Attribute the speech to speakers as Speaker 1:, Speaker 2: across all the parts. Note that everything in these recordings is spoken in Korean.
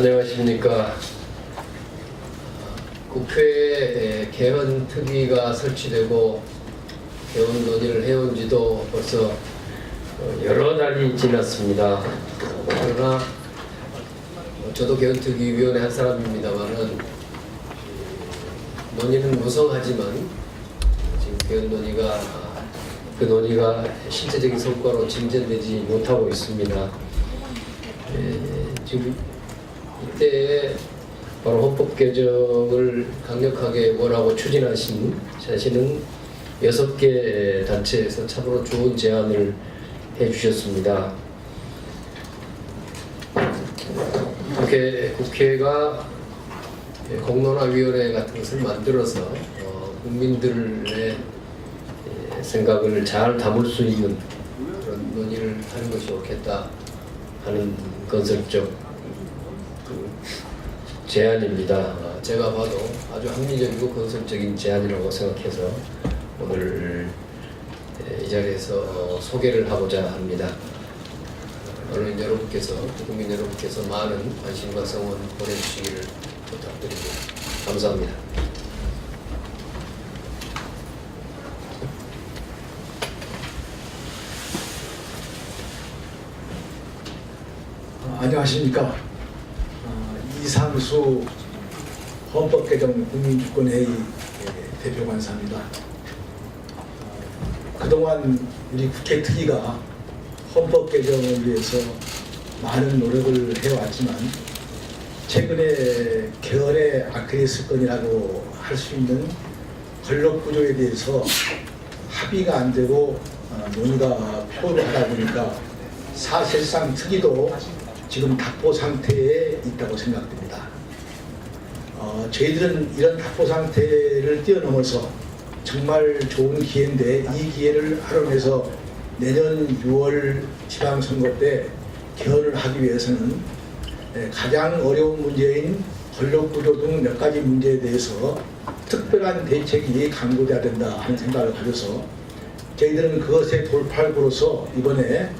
Speaker 1: 안녕하십니까. 국회에 개헌 특위가 설치되고 개헌 논의를 해온 지도 벌써 어, 여러 달이 지났습니다. 그러나 어, 저도 개헌특위위원회 한 사람입니다만은 논의는 무성하지만 지금 개헌 논의가 그 논의가 실제적인 성과로 진전되지 못하고 있습니다. 예, 지금 이때 바로 헌법 개정을 강력하게 원하고 추진하신 자신은 여섯 개 단체에서 참으로 좋은 제안을 해주셨습니다. 국회, 국회가 공론화위원회 같은 것을 만들어서 어, 국민들의 예, 생각을 잘 담을 수 있는 그런 논의를 하는 것이 좋겠다 하는 건설적 그 제안입니다. 어, 제가 봐도 아주 합리적이고 건설적인 제안이라고 생각해서 오늘 예, 이 자리에서 어, 소개를 하고자 합니다. 언론 여러분께서 국민 여러분께서 많은 관심과 성원 보내주시기를 부탁드립니다. 감사합니다.
Speaker 2: 어, 안녕하십니까. 어, 이상수 헌법개정 국민주권회의 예, 대표 관사입니다. 어, 그동안 우리 국회 특위가 헌법 개정을 위해서 많은 노력을 해왔지만 최근에 개헌의 아크리스건이라고 할 수 있는 권력 구조에 대해서 합의가 안 되고 어, 논의가 표류하다 보니까 사실상 특위도 지금 답보 상태에 있다고 생각됩니다. 어, 저희들은 이런 답보 상태를 뛰어넘어서 정말 좋은 기회인데 이 기회를 활용해서 내년 6월 지방선거 때 개헌을 하기 위해서는 예, 가장 어려운 문제인 권력구조 등 몇 가지 문제에 대해서 특별한 대책이 강구돼야 된다 하는 생각을 가져서 저희들은 그것의 돌팔구로서 이번에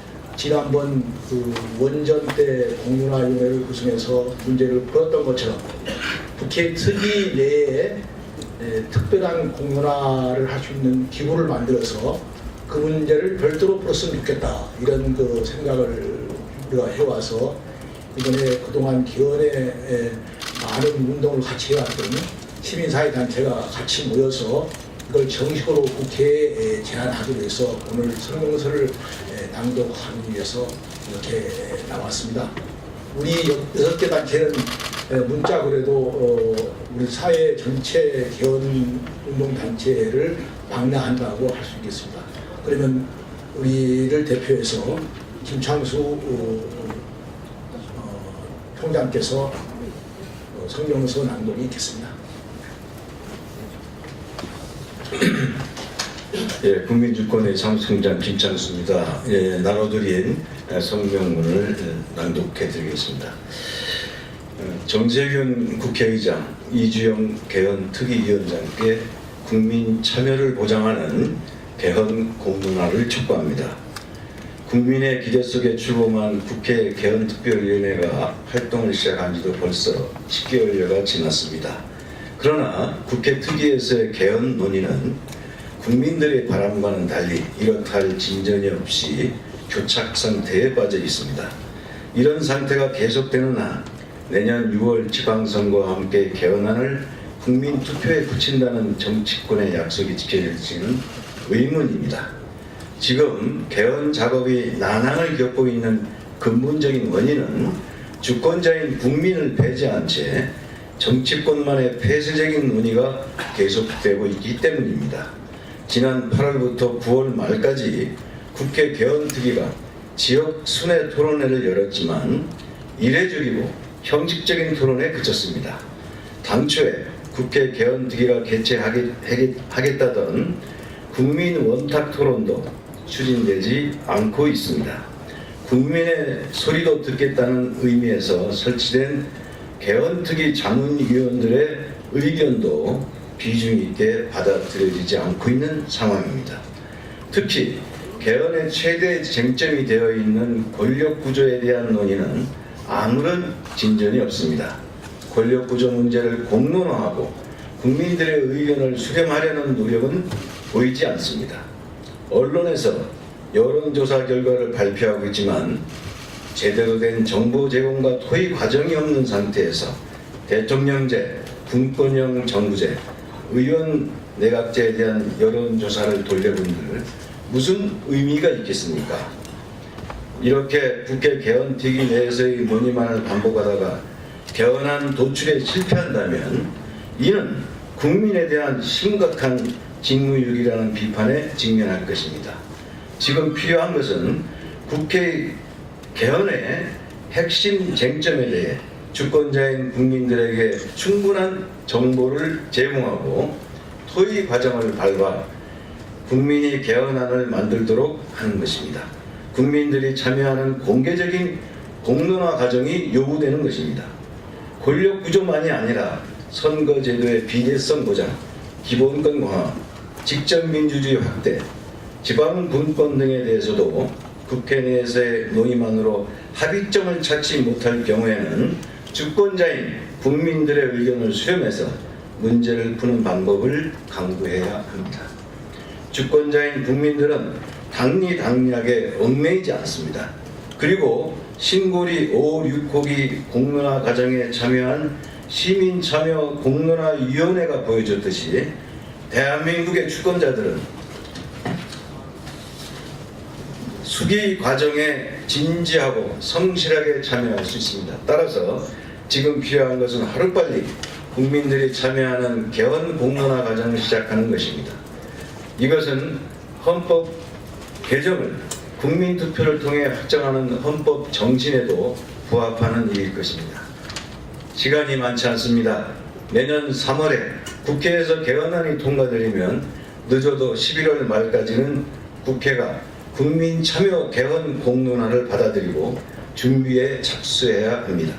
Speaker 2: 지난번 그 원전 때 공론화위원회를 구성해서 문제를 풀었던 것처럼 국회 특위 내에 에, 특별한 공론화를 할 수 있는 기구를 만들어서 그 문제를 별도로 풀었으면 좋겠다. 이런 그 생각을 우리가 해와서 이번에 그동안 기원에 에, 많은 운동을 같이 해왔던 시민사회 단체가 같이 모여서 이걸 정식으로 국회에 제안하기 위해서 오늘 성명서를 에, 낭독하기 위해서 이렇게 나왔습니다. 우리 여섯 개 단체는 에, 문자 그래도 어, 우리 사회 전체 개헌 운동 단체를 방해한다고 할 수 있겠습니다. 그러면 우리를 대표해서 김창수 어, 어, 총장께서 어, 성명서 낭독이 있겠습니다.
Speaker 3: 예, 국민주권의 장성장 김창수입니다. 예, 나눠드린 성명문을 낭독해드리겠습니다. 어, 정세균 국회의장, 이주영 개헌 특위위원장께 국민 참여를 보장하는 개헌 공론화를 촉구합니다. 국민의 기대 속에 출범한 국회 개헌특별위원회가 활동을 시작한 지도 벌써 10개월여가 지났습니다. 그러나 국회 특위에서의 개헌 논의는 국민들의 바람과는 달리 이렇다 할 진전이 없이 교착 상태에 빠져 있습니다. 이런 상태가 계속되는 한 내년 6월 지방선거와 함께 개헌안을 국민 투표에 붙인다는 정치권의 약속이 지켜질지는 의문입니다. 지금 개헌 작업이 난항을 겪고 있는 근본적인 원인은 주권자인 국민을 배제한 채 정치권만의 폐쇄적인 논의가 계속되고 있기 때문입니다. 지난 8월부터 9월 말까지 국회 개헌특위가 지역 순회 토론회를 열었지만 이례적이고 형식적인 토론에 그쳤습니다. 당초에 국회 개헌특위가 개최하겠다던 국민 원탁 토론도 추진되지 않고 있습니다. 국민의 소리도 듣겠다는 의미에서 설치된 개헌특위 자문위원들의 의견도 비중 있게 받아들여지지 않고 있는 상황입니다. 특히 개헌의 최대 쟁점이 되어 있는 권력 구조에 대한 논의는 아무런 진전이 없습니다. 권력 구조 문제를 공론화하고 국민들의 의견을 수렴하려는 노력은 보이지 않습니다. 언론에서 여론조사 결과를 발표하고 있지만 제대로 된 정보 제공과 토의 과정이 없는 상태에서 대통령제, 분권형 정부제, 의원 내각제에 대한 여론조사를 돌려본들 무슨 의미가 있겠습니까? 이렇게 국회 개헌특위 내에서의 논의만을 반복하다가 개헌안 도출에 실패한다면 이는 국민에 대한 심각한 직무유기라는 비판에 직면할 것입니다. 지금 필요한 것은 국회 개헌의 핵심 쟁점에 대해 주권자인 국민들에게 충분한 정보를 제공하고 토의 과정을 밟아 국민이 개헌안을 만들도록 하는 것입니다. 국민들이 참여하는 공개적인 공론화 과정이 요구되는 것입니다. 권력 구조만이 아니라 선거제도의 비례성 보장, 기본권 강화, 직접 민주주의 확대, 지방 분권 등에 대해서도 국회 내에서의 논의만으로 합의점을 찾지 못할 경우에는 주권자인 국민들의 의견을 수렴해서 문제를 푸는 방법을 강구해야 합니다. 주권자인 국민들은 당리당략에 얽매이지 않습니다. 그리고 신고리 5, 6호기 공론화 과정에 참여한 시민참여 공론화위원회가 보여줬듯이 대한민국의 주권자들은 수기 과정에 진지하고 성실하게 참여할 수 있습니다. 따라서 지금 필요한 것은 하루빨리 국민들이 참여하는 개헌 공론화 과정을 시작하는 것입니다. 이것은 헌법 개정을 국민 투표를 통해 확정하는 헌법 정신에도 부합하는 일일 것입니다. 시간이 많지 않습니다. 내년 3월에 국회에서 개헌안이 통과되려면 늦어도 11월 말까지는 국회가 국민 참여 개헌 공론화를 받아들이고 준비에 착수해야 합니다.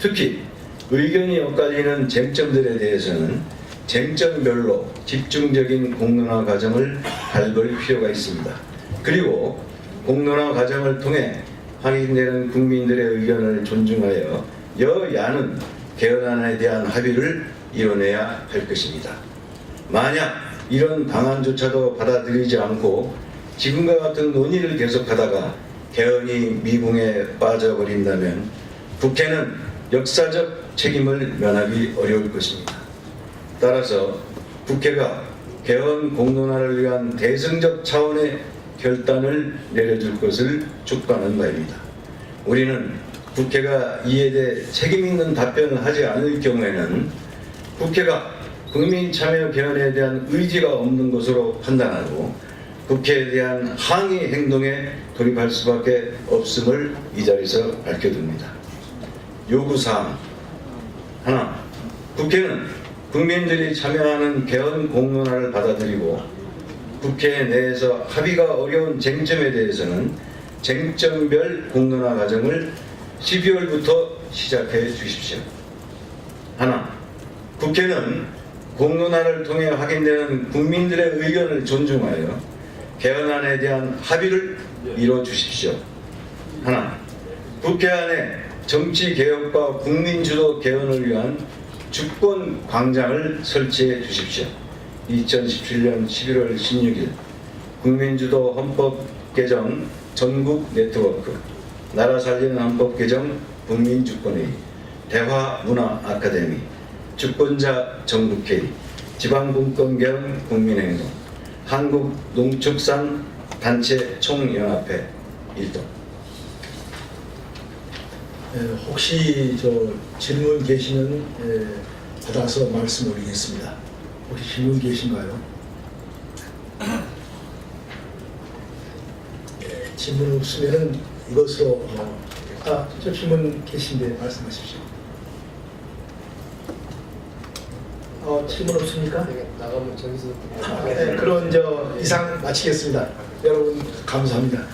Speaker 3: 특히 의견이 엇갈리는 쟁점들에 대해서는 쟁점별로 집중적인 공론화 과정을 밟을 필요가 있습니다. 그리고 공론화 과정을 통해 확인되는 국민들의 의견을 존중하여 여야는 개헌안에 대한 합의를 이뤄내야 할 것입니다. 만약 이런 방안조차도 받아들이지 않고 지금과 같은 논의를 계속하다가 개헌이 미궁에 빠져버린다면 국회는 역사적 책임을 면하기 어려울 것입니다. 따라서 국회가 개헌 공론화를 위한 대승적 차원의 결단을 내려줄 것을 촉구하는 바입니다. 우리는 국회가 이에 대해 책임 있는 답변을 하지 않을 경우에는 국회가 국민 참여 개헌에 대한 의지가 없는 것으로 판단하고 국회에 대한 항의 행동에 돌입할 수밖에 없음을 이 자리에서 밝혀둡니다. 요구사항 하나, 국회는 국민들이 참여하는 개헌 공론화를 받아들이고 국회 내에서 합의가 어려운 쟁점에 대해서는 쟁점별 공론화 과정을 12월부터 시작해 주십시오. 하나, 국회는 공론화를 통해 확인되는 국민들의 의견을 존중하여 개헌안에 대한 합의를 이뤄 주십시오. 하나, 국회 안에 정치 개혁과 국민 주도 개헌을 위한 주권 광장을 설치해 주십시오. 2017년 11월 16일 국민주도 헌법 개정 전국 네트워크 나라 살리는 헌법 개정 국민주권회의 대화 문화 아카데미 주권자 전국회의 지방분권 개헌 국민행동 한국 농축산 단체 총연합회 일동
Speaker 2: 에, 혹시 저 질문 계시면 에, 받아서 말씀 올리겠습니다. 혹시 질문 계신가요? 예, 질문 없으면은 이것으로 어, 아, 저 질문 계신데 말씀하십시오. 어, 질문 없습니까?
Speaker 1: 나가면 저기서
Speaker 2: 네, 그런 저 이상 마치겠습니다. 여러분 감사합니다.